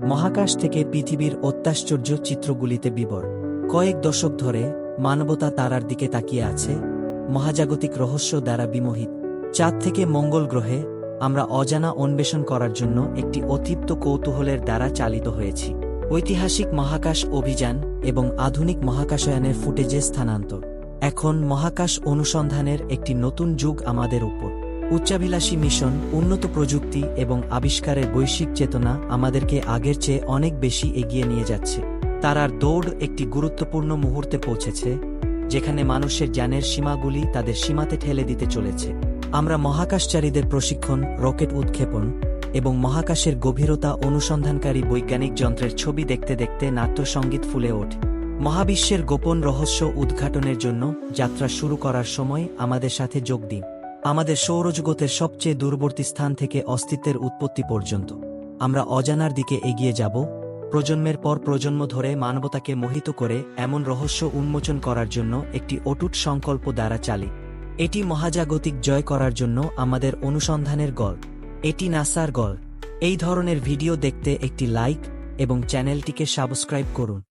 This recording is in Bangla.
মহাকাশ থেকে পৃথিবীর অত্যাশ্চর্য চিত্রগুলিতে বিবর। কয়েক দশক ধরে মানবতা তারার দিকে তাকিয়ে আছে, মহাজাগতিক রহস্য দ্বারা বিমোহিত। চাঁদ থেকে মঙ্গল গ্রহে আমরা অজানা অন্বেষণ করার জন্য একটি অতৃপ্ত কৌতূহলের দ্বারা চালিত হয়েছি। ঐতিহাসিক মহাকাশ অভিযান এবং আধুনিক মহাকাশয়ানের ফুটেজে স্থানান্তর। এখন মহাকাশ অনুসন্ধানের একটি নতুন যুগ আমাদের উপর। উচ্চাভিলাষী মিশন, উন্নত প্রযুক্তি এবং আবিষ্কারের বৈশ্বিক চেতনা আমাদেরকে আগের চেয়ে অনেক বেশি এগিয়ে নিয়ে যাচ্ছে। তারার দৌড় একটি গুরুত্বপূর্ণ মুহূর্তে পৌঁছেছে, যেখানে মানুষের জ্ঞানের সীমাগুলি তাদের সীমাতে ঠেলে দিতে চলেছে। আমরা মহাকাশচারীদের প্রশিক্ষণ, রকেট উৎক্ষেপণ এবং মহাকাশের গভীরতা অনুসন্ধানকারী বৈজ্ঞানিক যন্ত্রের ছবি দেখতে দেখতে নাট্যসঙ্গীত ফুলে ওঠে। মহাবিশ্বের গোপন রহস্য উদ্ঘাটনের জন্য যাত্রা শুরু করার সময় আমাদের সাথে যোগ দিন। আমাদের সৌরজগতের সবচেয়ে দূরবর্তী স্থান থেকে অস্তিত্বের উৎপত্তি পর্যন্ত। আমরা অজানার দিকে এগিয়ে যাব, প্রজন্মের পর প্রজন্ম ধরে মানবতাকে মোহিত করে এমন রহস্য উন্মোচন করার জন্য একটি অটুট সংকল্প দ্বারা চালি এটি মহাজাগতিক জয় করার জন্য আমাদের অনুসন্ধানের গল্প। এটি নাসার গল্প। এই ধরনের ভিডিও দেখতে একটি লাইক এবং চ্যানেলটিকে সাবস্ক্রাইব করুন।